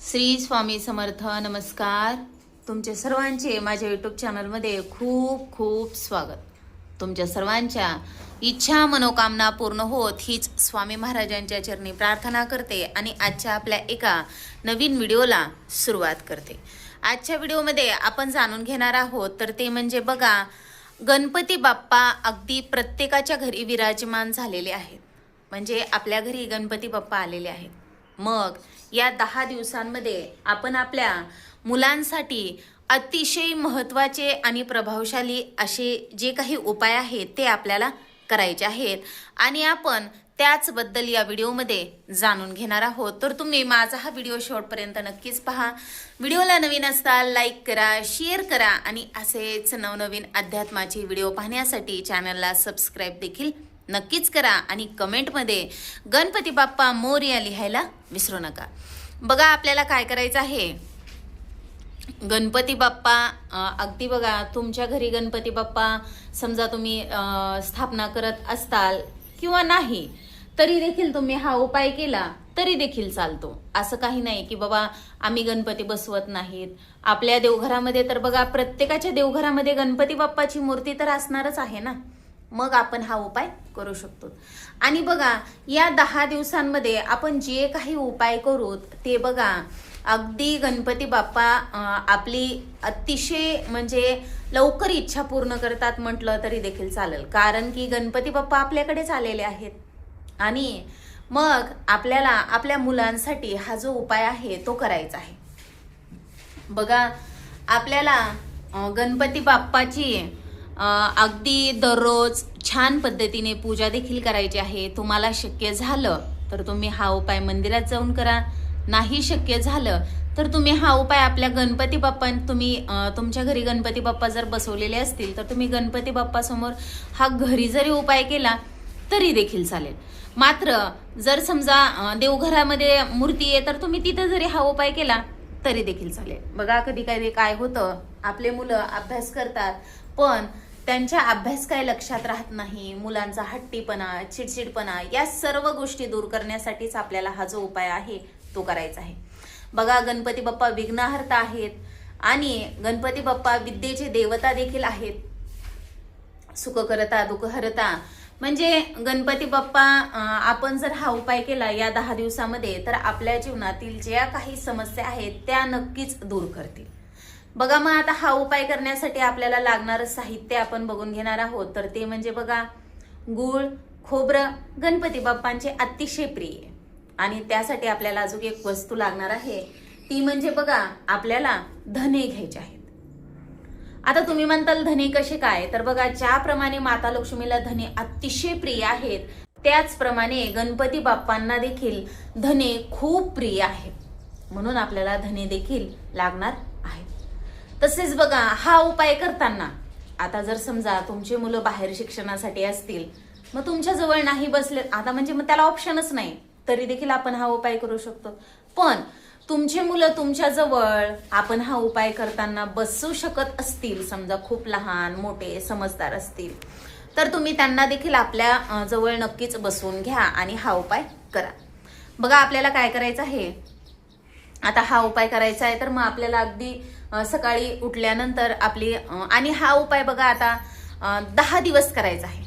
श्री स्वामी समर्थ नमस्कार. तुमचे सर्वांचे माझ्या यूट्यूब चॅनलमध्ये खूप खूप स्वागत. तुमच्या सर्वांच्या इच्छा मनोकामना पूर्ण होत हीच स्वामी महाराजांच्या चरणी प्रार्थना करते आणि आजच्या आपल्या एका नवीन व्हिडिओला सुरुवात करते. आजच्या व्हिडिओमध्ये आपण जाणून घेणार आहोत तर ते म्हणजे बघा गणपती बाप्पा अगदी प्रत्येकाच्या घरी विराजमान झालेले आहेत. म्हणजे आपल्या घरी गणपती बाप्पा आलेले आहेत. मग या दहा दिवसांमध्ये आपण आपल्या मुलांसाठी अतिशय महत्त्वाचे आणि प्रभावशाली असे जे काही उपाय आहेत ते आपल्याला करायचे आहेत. आणि आपण त्याचबद्दल या व्हिडिओमध्ये जाणून घेणार आहोत. तर तुम्ही माझा हा व्हिडिओ शेवटपर्यंत नक्कीच पहा. व्हिडिओला नवीन असताल लाईक करा शेअर करा आणि असेच नवनवीन अध्यात्माचे व्हिडिओ पाहण्यासाठी चॅनलला सबस्क्राईब देखील नक्कीच करा आणि कमेंटमध्ये गणपती बाप्पा मोर्या लिहायला विसरू नका. बघा आपल्याला काय करायचं आहे? गणपती बाप्पा अगदी बघा तुमच्या घरी गणपती बाप्पा समजा तुम्ही स्थापना करत असताल किंवा नाही तरी देखील तुम्ही हा उपाय केला तरी देखील चालतो. असं काही नाही की बाबा आम्ही गणपती बसवत नाहीत. आपल्या देवघरामध्ये तर बघा प्रत्येकाच्या देवघरामध्ये गणपती बाप्पाची मूर्ती तर असणारच आहे ना? मग आपण हा उपाय करू शकतो. आणि बघा या दहा दिवसांमध्ये आपण जे काही उपाय करू ते बघा अगदी गणपती बाप्पा आपली अतिशय म्हणजे लवकर इच्छा पूर्ण करतात म्हटलं तरी देखील चालेल. कारण की गणपती बाप्पा आपल्याकडेच आलेले आहेत. आणि मग आपल्याला आपल्या मुलांसाठी हा जो उपाय आहे तो करायचा आहे. बघा आपल्याला गणपती बाप्पाची अगदी दररोज छान पद्धतीने पूजा देखील करायची आहे. तुम्हाला शक्य झालं तर तुम्ही हा उपाय मंदिरात जाऊन करा. नाही शक्य झालं तर तुम्ही हा उपाय आपल्या गणपती बाप्पा तुम्ही तुमच्या घरी गणपती बाप्पा जर बसवलेले असतील तर तुम्ही गणपती बाप्पासमोर हा घरी जरी उपाय केला तरी देखील चालेल. मात्र जर समजा देवघरामध्ये मूर्ती आहे तर तुम्ही तिथं जरी हा उपाय केला तरी देखील चालेल. बघा कधी कधी काय होतं आपले मुलं अभ्यास करतात पण त्यांच्या अभ्यास काय लक्षात राहत नाही मुलांचा हट्टीपणा चिडचिडपणा या सर्व गोष्टी दूर करण्यासाठीच आपल्याला हा जो उपाय आहे तो करायचा आहे. बघा गणपती बाप्पा विघ्नहर्ता आहेत आणि गणपती बाप्पा विद्येचे देवता देखील आहेत. सुख करता दुःख हरता. म्हणजे गणपती बाप्पा आपण जर हा उपाय केला या दहा दिवसामध्ये तर आपल्या जीवनातील ज्या काही समस्या आहेत त्या नक्कीच दूर करतील. बघा मग आता हा उपाय करण्यासाठी आपल्याला लागणारं साहित्य आपण बघून घेणार आहोत. तर ते म्हणजे बघा गूळ खोबरं गणपती बाप्पांचे अतिशय प्रिय. आणि त्यासाठी आपल्याला अजून एक वस्तू लागणार आहे. ती म्हणजे बघा आपल्याला धने घ्यायचे आहेत. आता तुम्ही म्हणताल धने कसे काय? तर बघा ज्याप्रमाणे माता लक्ष्मीला धने अतिशय प्रिय आहेत त्याचप्रमाणे गणपती बाप्पांना देखील धने खूप प्रिय आहेत. म्हणून आपल्याला धने देखील लागणार तसेच बघा हा उपाय करताना आता जर समजा तुमची मुलं बाहेर शिक्षणासाठी असतील मग तुमच्या जवळ नाही बसले आता म्हणजे मग त्याला ऑप्शनच नाही तरी देखील आपण हा उपाय करू शकतो. पण तुमची मुलं तुमच्या जवळ आपण हा उपाय करताना बसू शकत असतील समजा खूप लहान मोठे समजदार असतील तर तुम्ही त्यांना देखील आपल्या जवळ नक्कीच बसवून घ्या आणि हा उपाय करा. बघा आपल्याला काय करायचं आहे? आता हा उपाय करायचा आहे तर मग आपल्याला अगदी सकाळी उठल्यानंतर आपली आणि हा उपाय बघा आता दहा दिवस करायचा आहे.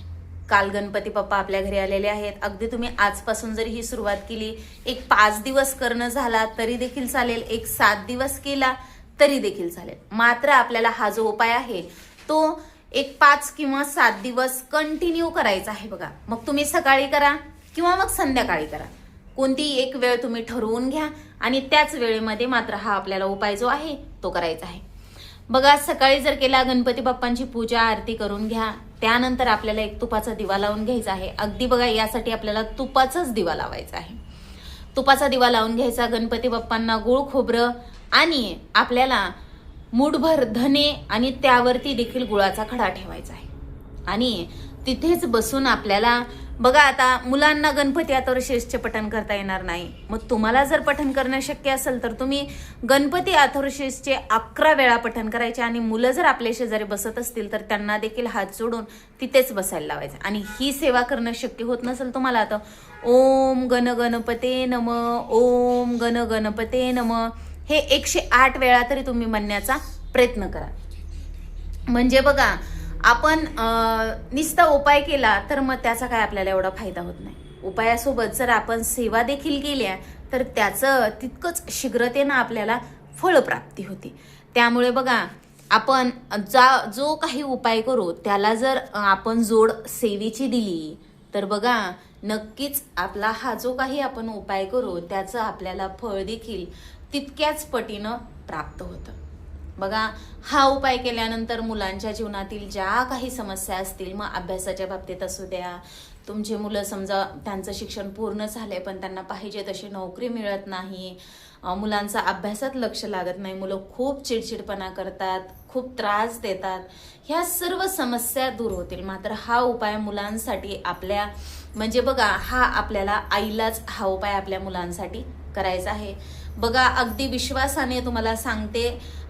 काल गणपती बाप्पा आपल्या घरी आलेले आहेत. अगदी तुम्ही आजपासून जरी ही सुरुवात केली एक पाच दिवस करणं झाला तरी देखील चालेल एक सात दिवस केला तरी देखील चालेल. मात्र आपल्याला हा जो उपाय आहे तो एक पाच किंवा सात दिवस कंटिन्यू करायचा आहे बघा. मग तुम्ही सकाळी करा किंवा मग संध्याकाळी करा. कोणती एक वेळ तुम्ही ठरवून घ्या आणि त्याच वेळेमध्ये मात्र हा आपल्याला उपाय जो आहे तो करायचा आहे. बघा सकाळी जर केला गणपती बाप्पांची पूजा आरती करून घ्या. त्यानंतर आपल्याला एक तुपाचा दिवा लावून घ्यायचा आहे. अगदी बघा यासाठी आपल्याला तुपाचाच दिवा लावायचा आहे. तुपाचा दिवा लावून घ्यायचा गणपती बाप्पांना गुळ खोबरं आणि आपल्याला मूठभर धने आणि त्यावरती देखील गुळाचा खडा ठेवायचा आहे. आणि तिथेच बसून आपल्याला बघा आता मुलांना गणपती अथर्वशीर्षचे पठण करता येणार नाही. मग तुम्हाला जर पठण करणं शक्य असेल तर तुम्ही गणपती अथर्वशीर्षचे अकरा वेळा पठण करायचे आणि मुलं जर आपल्या शेजारी बसत असतील तर त्यांना देखील हात जोडून तिथेच बसायला लावायचं. आणि ही सेवा करणं शक्य होत नसेल तुम्हाला आता ओम गण गणपते नम ओम गण गणपते नम हे एकशे आठ वेळा तरी तुम्ही म्हणण्याचा प्रयत्न करा. म्हणजे बघा आपण अं, नुसता उपाय केला तर मग त्याचा काय आपल्याला एवढा फायदा होत नाही. उपायासोबत जर आपण सेवा देखील केल्या तर त्याचं तितकंच शीघ्रतेनं आपल्याला फळप्राप्ती होते. त्यामुळे बघा आपण जा जो काही उपाय करू त्याला जर आपण जोड सेवेची दिली तर बघा नक्कीच आपला हा जो काही आपण उपाय करू त्याचं आपल्याला फळ देखील तितक्याच पटीनं प्राप्त होतं. बघा हा उपाय केल्यानंतर मुलांच्या जीवनातील ज्या काही समस्या असतील मग अभ्यासाच्या बाबतीत असू द्या. तुमचे मुलं समजा त्यांचं शिक्षण पूर्ण झालंय पण त्यांना पाहिजे तशी नोकरी मिळत नाही. मुलांचा अभ्यासात लक्ष लागत नाही. मुलं खूप चिडचिडपणा करतात खूप त्रास देतात. ह्या सर्व समस्या दूर होतील. मात्र हा उपाय मुलांसाठी आपल्या म्हणजे बघा हा आपल्याला आईलाच हा उपाय आपल्या मुलांसाठी करायचा आहे. बघा अगदी विश्वासाने तुम्हाला सांगते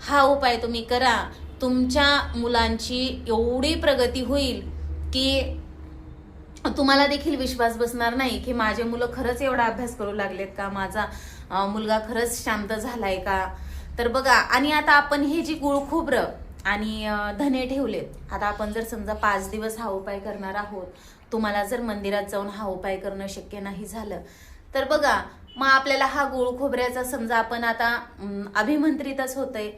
हा उपाय तुम्ही करा. तुमच्या मुलांची एवढी प्रगती होईल की तुम्हाला देखील विश्वास बसणार नाही की माझे मुलं खरंच एवढा अभ्यास करू लागलेत का? माझा मुलगा खरंच शांत झालाय का? तर बघा आणि आता आपण हे जी गुळ खोबरं आणि धने ठेवलेत आता आपण जर समजा पाच दिवस हा उपाय करणार आहोत तुम्हाला जर मंदिरात जाऊन हा उपाय करणं शक्य नाही झालं तर बघा मग आपल्याला हा गुळ खोबऱ्याचा समजा आपण आता अभिमंत्रितच होतंय.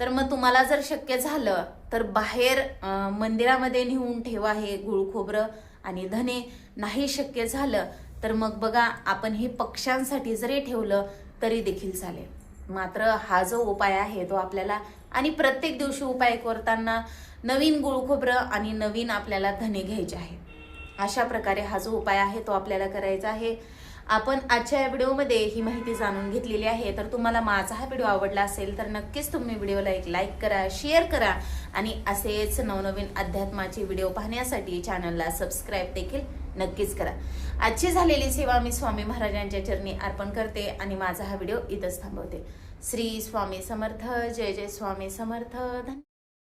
तर मग तुम्हाला जर शक्य झालं तर बाहेर मंदिरामध्ये नेऊन ठेवा हे गुळ खोबरं आणि धने. नाही शक्य झालं तर मग बघा आपण हे पक्ष्यांसाठी जरी ठेवलं तरी देखील चालेल. मात्र हा जो उपाय आहे तो आपल्याला आणि प्रत्येक दिवशी उपाय करताना नवीन गुळ खोबरं आणि नवीन आपल्याला धने घ्यायचे आहे. अशा प्रकारे हा जो उपाय आहे तो आपल्याला करायचा आहे. आपण आजच्या या व्हिडिओमध्ये ही माहिती जाणून घेतलेली आहे. तर तुम्हाला माझा हा व्हिडिओ आवडला असेल तर नक्कीच तुम्ही व्हिडिओला एक लाईक करा शेअर करा आणि असेच नवनवीन अध्यात्माचे व्हिडिओ पाहण्यासाठी चॅनलला सबस्क्राईब देखील नक्कीच करा. आजची झालेली सेवा मी स्वामी महाराजांच्या चरणी अर्पण करते आणि माझा हा व्हिडिओ इथंच थांबवते. श्री स्वामी समर्थ जय जय स्वामी समर्थ. धन्यवाद.